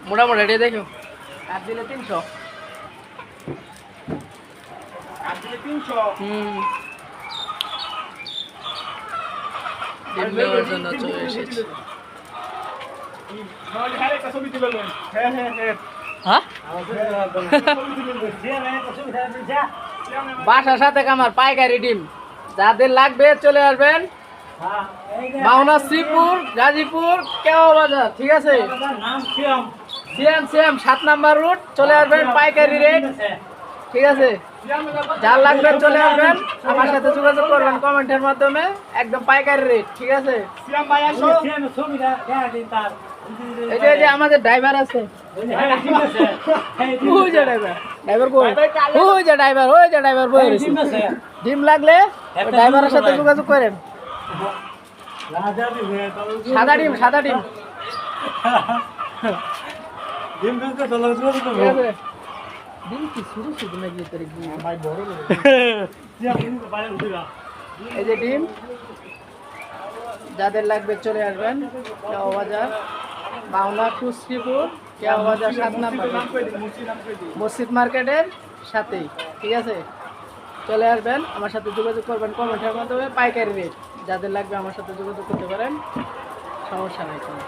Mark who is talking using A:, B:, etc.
A: মোটামুটি এটা দেখো। দিলে তিনশো।
B: দিলে
A: হুম।
B: হ্যাঁ হ্যাঁ হ্যাঁ হ্যাঁ।
A: হ্যাঁ? বাসার সাথে আমার পাইকারি ডিম। যাদের লাগবে চলে আসবেন। মাওনা শ্রীপুর গাজীপুর কেওয়া বাজার ঠিক আছে? সিএম সিএম সাত নাম্বার রুট চলে আসবেন পাইকারি রেট ঠিক আছে? যার লাগবে চলে আসবেন আমার সাথে যোগাযোগ করবেন কমেন্টের মাধ্যমে একদম পাইকারি রেট ঠিক আছে?
B: আসো।
A: এই যে আমাদের ড্রাইভার আছে। ড্রাইভার ড্রাইভার ওই যে ড্রাইভার ওই যে ড্রাইভার বই ডিম লাগলে ড্রাইভারের সাথে যোগাযোগ করেন। সাদা ডিম সাদা ডিম। এই যে ডিম যাদের লাগবে চলে আসবেন বাজার বাংলা কুশ্রীপুর বাজার সাত নাম্বার মসজিদ মার্কেটের সাথেই ঠিক আছে? চলে আসবেন আমার সাথে যোগাযোগ করবেন কমেন্টের মাধ্যমে পাইকারি রেট যাদের লাগবে আমার সাথে যোগাযোগ করতে পারেন সমস্যা নাই কোনো।